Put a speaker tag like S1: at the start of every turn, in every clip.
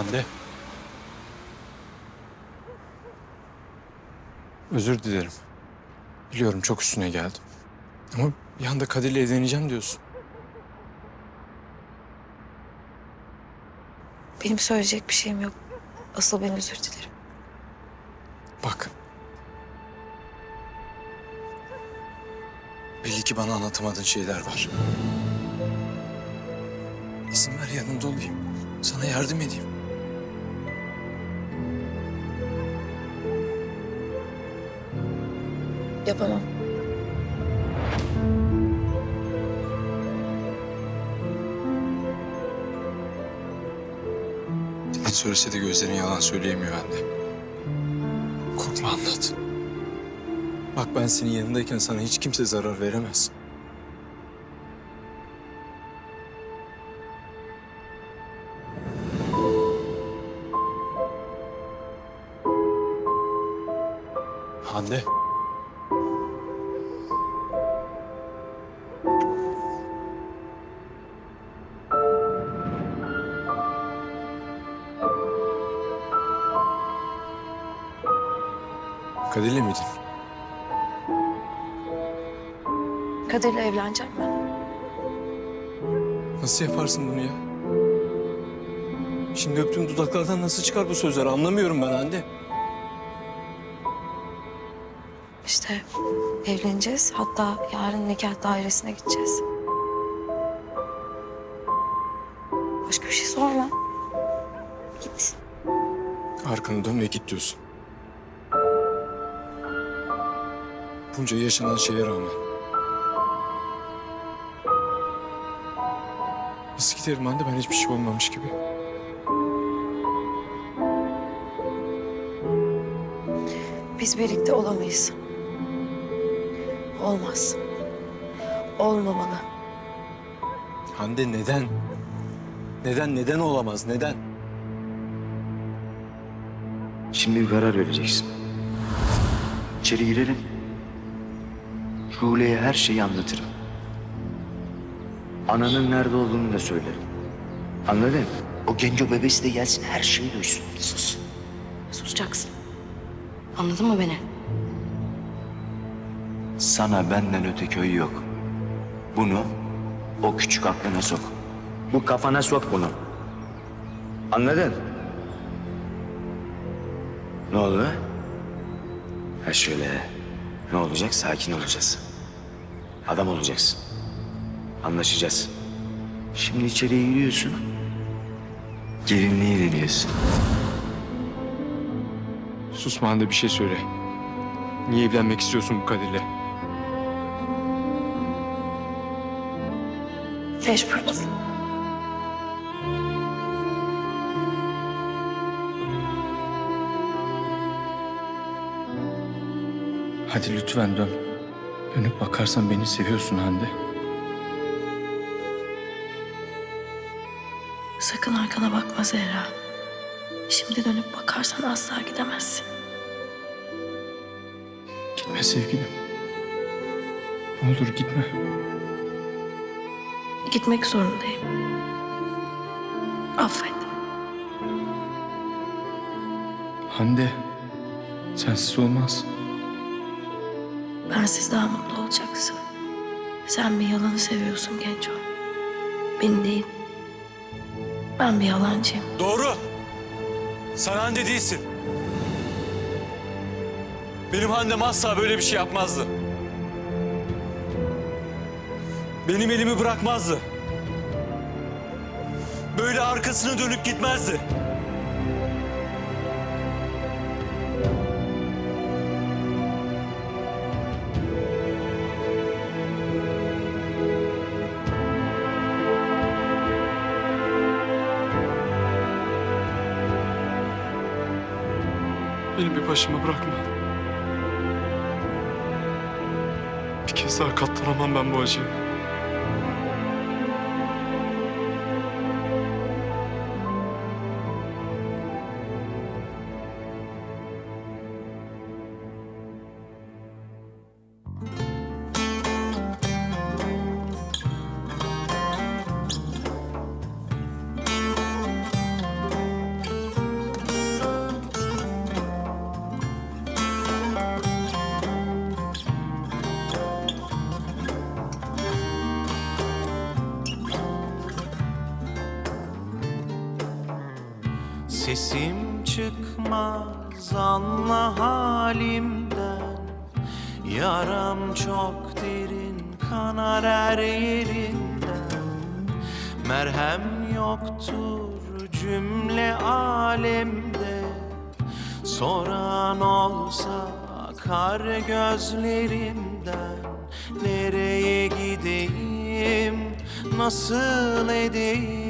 S1: Hande. Özür dilerim. Biliyorum çok üstüne geldim. Ama bir anda Kadir'le evleneceğim diyorsun.
S2: Benim söyleyecek bir şeyim yok. Asıl ben özür dilerim.
S1: Bak. Belli ki bana anlatamadığın şeyler var. İzin ver yanında olayım. Sana yardım edeyim.
S2: Yapamam.
S1: Ne söylese de gözlerin yalan söyleyemiyor anne. Korkma anlat. Bak ben senin yanındayken sana hiç kimse zarar veremez. Kadir'le miydin?
S2: Kadir'le evleneceğim ben.
S1: Nasıl yaparsın bunu ya? Şimdi öptüğüm dudaklardan nasıl çıkar bu sözler anlamıyorum ben Hande.
S2: İşte evleneceğiz. Hatta yarın nikah dairesine gideceğiz. Başka bir şey sorma. Git.
S1: Arkanı dön ve git diyorsun. Bunca yaşanan şeye rağmen. Nasıl giderim Hande ben hiçbir şey olmamış gibi.
S2: Biz birlikte olamayız. Olmaz. Olmamalı.
S1: Hande neden? Neden, neden olamaz, neden?
S3: Şimdi bir karar vereceksin. İçeri girelim. Şule'ye her şeyi anlatırım. Ananın nerede olduğunu da söylerim. Anladın? O genco bebesi de gelsin her şeyi duysun. Sus.
S2: Susacaksın. Anladın mı beni?
S3: Sana benden öte köy yok. Bunu o küçük aklına sok. Bu kafana sok bunu. Anladın? Ne oldu? Ha şöyle. Ne olacak? Sakin olacağız. Adam olacaksın. Anlaşacağız. Şimdi içeriye giriyorsun. Gelinliği deniyorsun.
S1: Susma Hande bir şey söyle. Niye evlenmek istiyorsun bu Kadir'le?
S2: Mecburuz.
S1: Hadi lütfen dön. Dönüp bakarsan beni seviyorsun Hande.
S2: Sakın arkana bakma Zehra. Şimdi dönüp bakarsan asla gidemezsin.
S1: Gitme sevgilim. Ne olur gitme.
S2: Gitmek zorundayım. Affet.
S1: Hande, sensiz olmaz.
S2: Bensiz daha mutlu olacaksın. Sen bir yalanı seviyorsun Genco. Beni değil. Ben bir yalancıyım.
S4: Doğru. Sen Hande değilsin. Benim Hande'm asla böyle bir şey yapmazdı. Benim elimi bırakmazdı. Böyle arkasını dönüp gitmezdi.
S1: Beni bir başıma bırakma. Bir kez daha katlanamam ben bu acıya.
S5: Sesim çıkmaz anla halimden. Yaram çok derin kanar her yerinden. Merhem yoktur cümle alemde. Soran olsa akar gözlerimden. Nereye gideyim, nasıl edeyim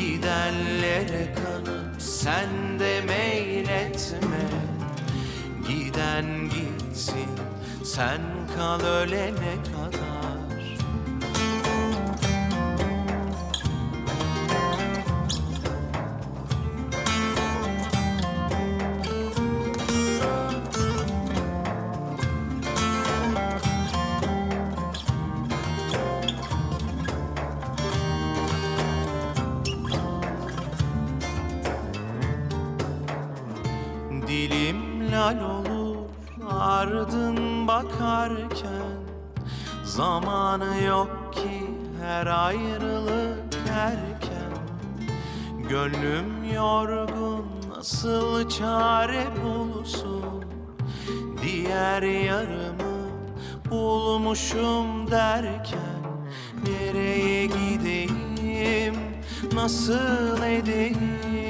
S5: Gidenlere kanıp sen de meyletme Giden gitsin sen kal ölene kadar Dilim lal olur ardın bakarken Zamanı yok ki her ayrılık erken. Gönlüm yorgun nasıl çare bulsun? Diğer yarımı bulmuşum derken Nereye gideyim nasıl edeyim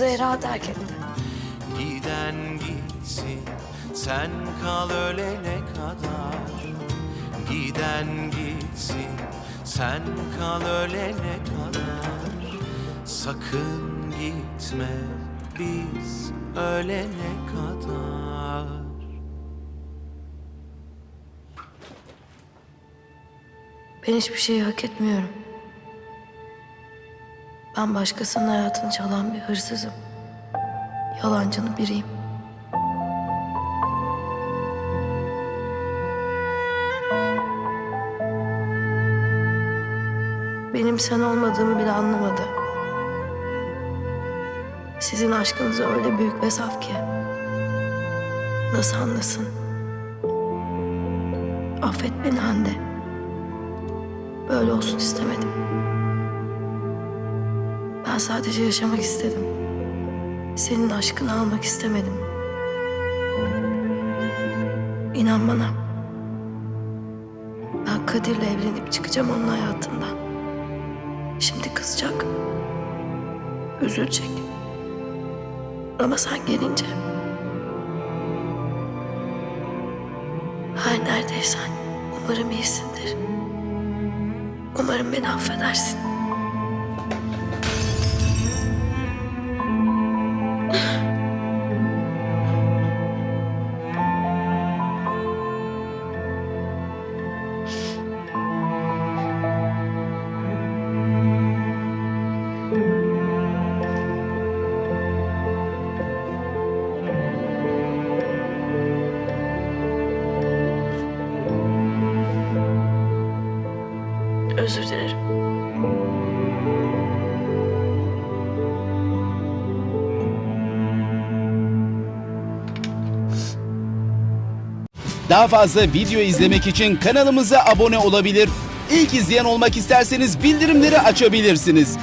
S2: Zehra terk etti.
S5: Giden gitsin sen kal ölene kadar Giden gitsin sen kal ölene kadar Sakın gitme biz ölene kadar
S2: Ben hiçbir şeyi hak etmiyorum. Ben başkasının hayatını çalan bir hırsızım. Yalancının biriyim. Benim sen olmadığımı bile anlamadı. Sizin aşkınız öyle büyük ve saf ki. Nasıl anlasın? Affet beni Hande. Böyle olsun istemedim. Ben sadece yaşamak istedim. Senin aşkını almak istemedim. İnan bana. Ben Kadir'le evlenip çıkacağım onun hayatından. Şimdi kızacak. Üzülecek. Ama sen gelince... Her neredeysen umarım iyisindir. Umarım beni affedersin. Özür dilerim.
S6: Daha fazla video izlemek için kanalımıza abone olabilir. İlk izleyen olmak isterseniz bildirimleri açabilirsiniz.